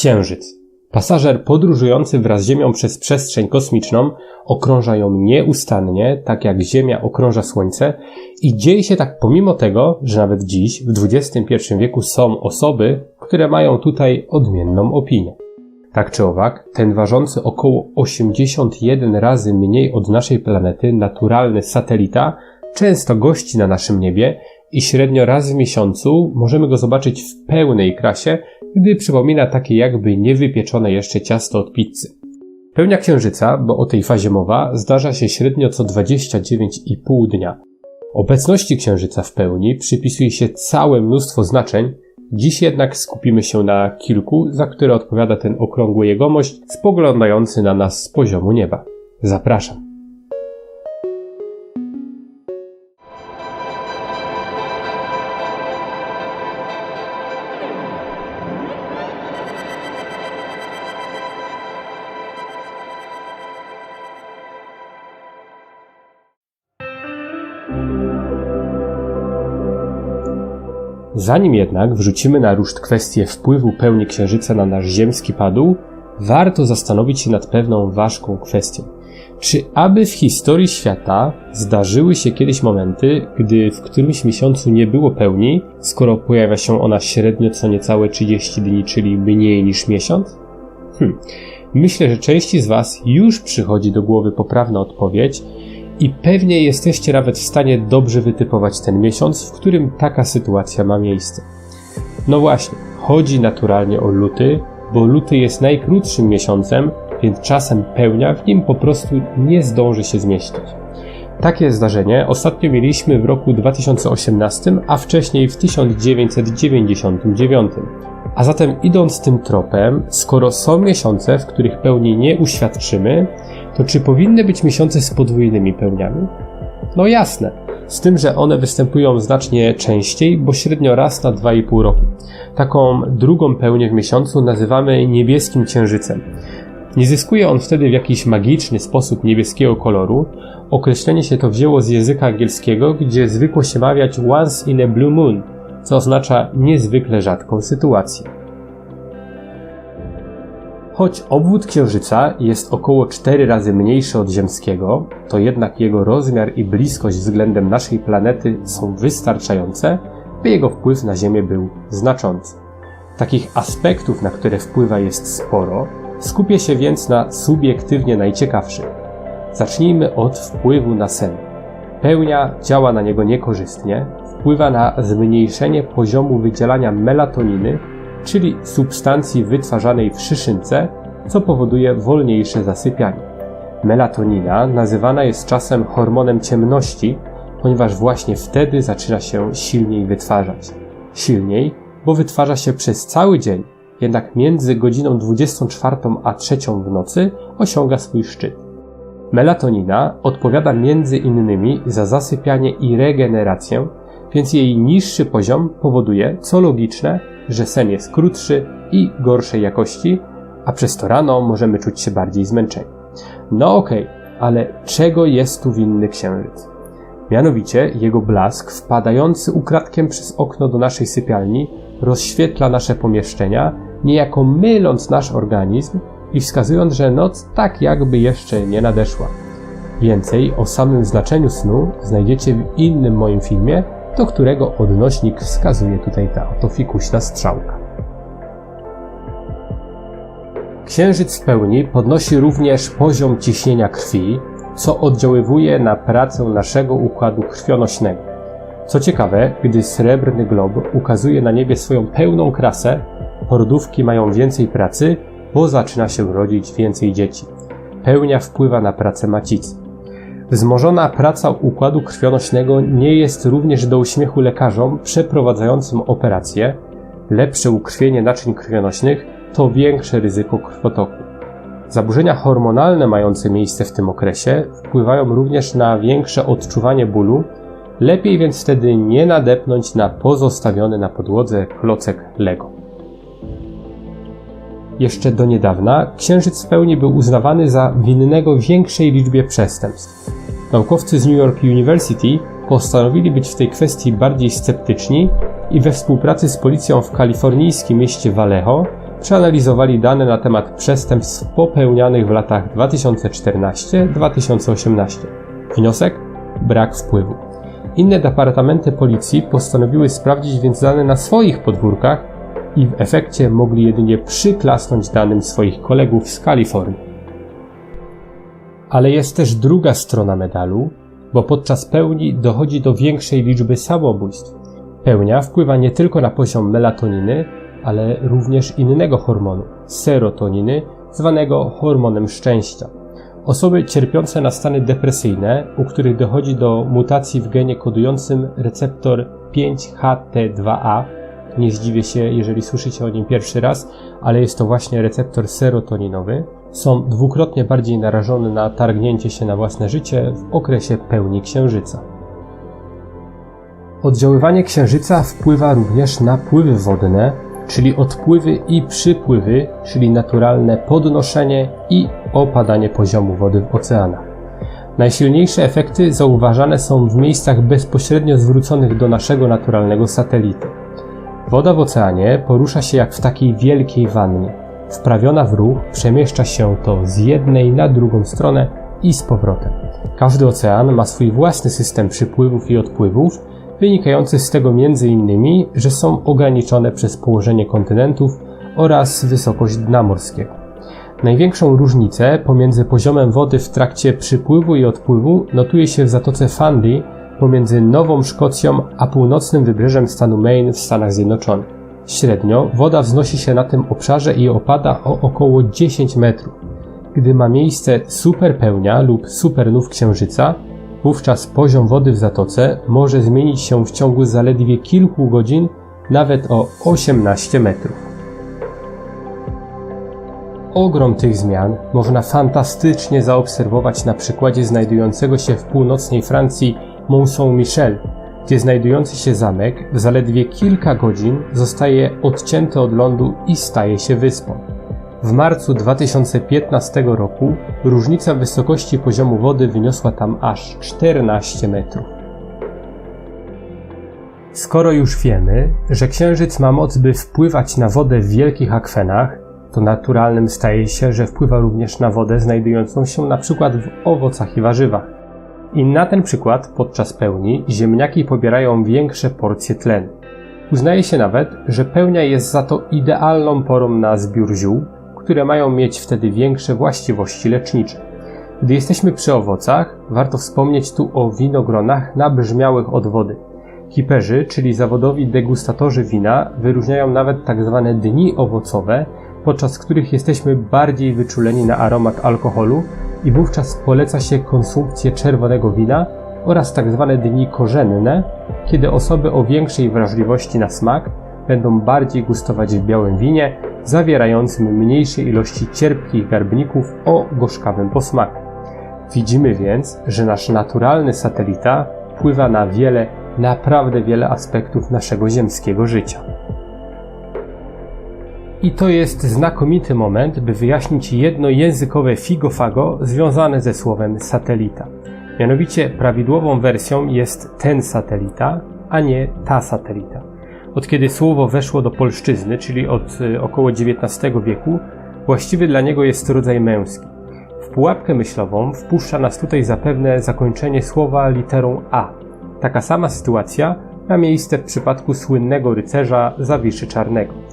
Księżyc. Pasażer podróżujący wraz z Ziemią przez przestrzeń kosmiczną okrąża ją nieustannie, tak jak Ziemia okrąża Słońce i dzieje się tak pomimo tego, że nawet dziś, w XXI wieku są osoby, które mają tutaj odmienną opinię. Tak czy owak, ten ważący około 81 razy mniej od naszej planety naturalny satelita często gości na naszym niebie i średnio raz w miesiącu możemy go zobaczyć w pełnej krasie, gdy przypomina takie jakby niewypieczone jeszcze ciasto od pizzy. Pełnia księżyca, bo o tej fazie mowa, zdarza się średnio co 29,5 dnia. Obecności księżyca w pełni przypisuje się całe mnóstwo znaczeń, dziś jednak skupimy się na kilku, za które odpowiada ten okrągły jegomość spoglądający na nas z poziomu nieba. Zapraszam. Zanim jednak wrzucimy na ruszt kwestię wpływu pełni Księżyca na nasz ziemski padł, warto zastanowić się nad pewną ważką kwestią. Czy aby w historii świata zdarzyły się kiedyś momenty, gdy w którymś miesiącu nie było pełni, skoro pojawia się ona średnio co niecałe 30 dni, czyli mniej niż miesiąc? Hm. Myślę, że części z Was już przychodzi do głowy poprawna odpowiedź, i pewnie jesteście nawet w stanie dobrze wytypować ten miesiąc, w którym taka sytuacja ma miejsce. No właśnie, chodzi naturalnie o luty, bo luty jest najkrótszym miesiącem, więc czasem pełnia w nim po prostu nie zdąży się zmieścić. Takie zdarzenie ostatnio mieliśmy w roku 2018, a wcześniej w 1999. A zatem idąc tym tropem, skoro są miesiące, w których pełni nie uświadczymy, to czy powinny być miesiące z podwójnymi pełniami? No jasne, z tym, że one występują znacznie częściej, bo średnio raz na 2,5 roku. Taką drugą pełnię w miesiącu nazywamy niebieskim księżycem. Nie zyskuje on wtedy w jakiś magiczny sposób niebieskiego koloru. Określenie się to wzięło z języka angielskiego, gdzie zwykło się mawiać once in a blue moon, co oznacza niezwykle rzadką sytuację. Choć obwód Księżyca jest około 4 razy mniejszy od Ziemskiego, to jednak jego rozmiar i bliskość względem naszej planety są wystarczające, by jego wpływ na Ziemię był znaczący. Takich aspektów, na które wpływa jest sporo, skupię się więc na subiektywnie najciekawszych. Zacznijmy od wpływu na sen. Pełnia działa na niego niekorzystnie, wpływa na zmniejszenie poziomu wydzielania melatoniny, czyli substancji wytwarzanej w szyszynce, co powoduje wolniejsze zasypianie. Melatonina nazywana jest czasem hormonem ciemności, ponieważ właśnie wtedy zaczyna się silniej wytwarzać. Silniej, bo wytwarza się przez cały dzień, jednak między godziną 24 a 3 w nocy osiąga swój szczyt. Melatonina odpowiada między innymi za zasypianie i regenerację, więc jej niższy poziom powoduje, co logiczne, że sen jest krótszy i gorszej jakości, a przez to rano możemy czuć się bardziej zmęczeni. No okej, okay, ale czego jest tu winny księżyc? Mianowicie jego blask wpadający ukradkiem przez okno do naszej sypialni rozświetla nasze pomieszczenia, niejako myląc nasz organizm i wskazując, że noc tak jakby jeszcze nie nadeszła. Więcej o samym znaczeniu snu znajdziecie w innym moim filmie, do którego odnośnik wskazuje tutaj ta oto fikuśna strzałka. Księżyc w pełni podnosi również poziom ciśnienia krwi, co oddziaływuje na pracę naszego układu krwionośnego. Co ciekawe, gdy srebrny glob ukazuje na niebie swoją pełną krasę, porodówki mają więcej pracy, bo zaczyna się rodzić więcej dzieci. Pełnia wpływa na pracę macicy. Wzmożona praca układu krwionośnego nie jest również do uśmiechu lekarzom przeprowadzającym operacje. Lepsze ukrwienie naczyń krwionośnych to większe ryzyko krwotoku. Zaburzenia hormonalne mające miejsce w tym okresie wpływają również na większe odczuwanie bólu, lepiej więc wtedy nie nadepnąć na pozostawiony na podłodze klocek Lego. Jeszcze do niedawna księżyc w pełni był uznawany za winnego większej liczbie przestępstw. Naukowcy z New York University postanowili być w tej kwestii bardziej sceptyczni i we współpracy z policją w kalifornijskim mieście Vallejo przeanalizowali dane na temat przestępstw popełnianych w latach 2014-2018. Wniosek? Brak wpływu. Inne departamenty policji postanowiły sprawdzić więc dane na swoich podwórkach i w efekcie mogli jedynie przyklasnąć danym swoich kolegów z Kalifornii. Ale jest też druga strona medalu, bo podczas pełni dochodzi do większej liczby samobójstw. Pełnia wpływa nie tylko na poziom melatoniny, ale również innego hormonu, serotoniny, zwanego hormonem szczęścia. Osoby cierpiące na stany depresyjne, u których dochodzi do mutacji w genie kodującym receptor 5HT2A, nie zdziwię się, jeżeli słyszycie o nim pierwszy raz, ale jest to właśnie receptor serotoninowy, są dwukrotnie bardziej narażone na targnięcie się na własne życie w okresie pełni księżyca. Oddziaływanie księżyca wpływa również na pływy wodne, czyli odpływy i przypływy, czyli naturalne podnoszenie i opadanie poziomu wody w oceanach. Najsilniejsze efekty zauważane są w miejscach bezpośrednio zwróconych do naszego naturalnego satelity. Woda w oceanie porusza się jak w takiej wielkiej wannie. Wprawiona w ruch przemieszcza się to z jednej na drugą stronę i z powrotem. Każdy ocean ma swój własny system przypływów i odpływów, wynikający z tego m.in., że są ograniczone przez położenie kontynentów oraz wysokość dna morskiego. Największą różnicę pomiędzy poziomem wody w trakcie przypływu i odpływu notuje się w Zatoce Fundy pomiędzy Nową Szkocją a północnym wybrzeżem stanu Maine w Stanach Zjednoczonych. Średnio woda wznosi się na tym obszarze i opada o około 10 metrów. Gdy ma miejsce superpełnia lub supernów księżyca, wówczas poziom wody w zatoce może zmienić się w ciągu zaledwie kilku godzin nawet o 18 metrów. Ogrom tych zmian można fantastycznie zaobserwować na przykładzie znajdującego się w północnej Francji Mont Saint-Michel, gdzie znajdujący się zamek w zaledwie kilka godzin zostaje odcięty od lądu i staje się wyspą. W marcu 2015 roku różnica wysokości poziomu wody wyniosła tam aż 14 metrów. Skoro już wiemy, że Księżyc ma moc, by wpływać na wodę w wielkich akwenach, to naturalnym staje się, że wpływa również na wodę znajdującą się na przykład w owocach i warzywach. I na ten przykład podczas pełni ziemniaki pobierają większe porcje tlenu. Uznaje się nawet, że pełnia jest za to idealną porą na zbiór ziół, które mają mieć wtedy większe właściwości lecznicze. Gdy jesteśmy przy owocach, warto wspomnieć tu o winogronach nabrzmiałych od wody. Hiperzy, czyli zawodowi degustatorzy wina, wyróżniają nawet tzw. Tak dni owocowe, podczas których jesteśmy bardziej wyczuleni na aromat alkoholu i wówczas poleca się konsumpcję czerwonego wina oraz tzw. Tak dni korzenne, kiedy osoby o większej wrażliwości na smak będą bardziej gustować w białym winie, zawierającym mniejsze ilości cierpkich garbników o gorzkawym posmaku. Widzimy więc, że nasz naturalny satelita wpływa na wiele, naprawdę wiele aspektów naszego ziemskiego życia. I to jest znakomity moment, by wyjaśnić jedno językowe figofago związane ze słowem satelita. Mianowicie prawidłową wersją jest ten satelita, a nie ta satelita. Od kiedy słowo weszło do polszczyzny, czyli od y, około XIX wieku, właściwy dla niego jest rodzaj męski. W pułapkę myślową wpuszcza nas tutaj zapewne zakończenie słowa literą A. Taka sama sytuacja ma miejsce w przypadku słynnego rycerza Zawiszy Czarnego.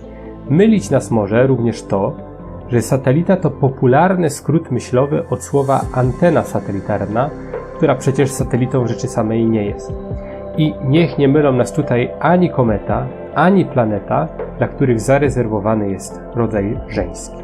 Mylić nas może również to, że satelita to popularny skrót myślowy od słowa antena satelitarna, która przecież satelitą rzeczy samej nie jest. I niech nie mylą nas tutaj ani kometa, ani planeta, dla których zarezerwowany jest rodzaj żeński.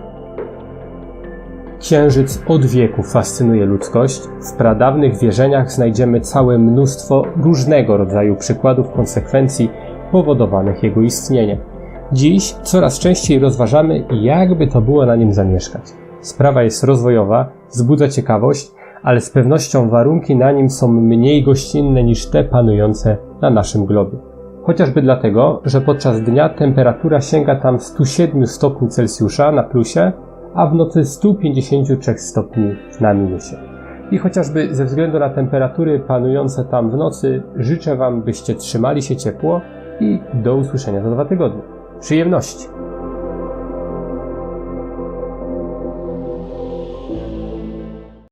Księżyc od wieku fascynuje ludzkość. W pradawnych wierzeniach znajdziemy całe mnóstwo różnego rodzaju przykładów konsekwencji powodowanych jego istnieniem. Dziś coraz częściej rozważamy, jakby to było na nim zamieszkać. Sprawa jest rozwojowa, wzbudza ciekawość, ale z pewnością warunki na nim są mniej gościnne niż te panujące na naszym globie. Chociażby dlatego, że podczas dnia temperatura sięga tam 107 stopni Celsjusza na plusie, a w nocy 153 stopni na minusie. I chociażby ze względu na temperatury panujące tam w nocy, życzę Wam, byście trzymali się ciepło i do usłyszenia za dwa tygodnie. Przyjemności!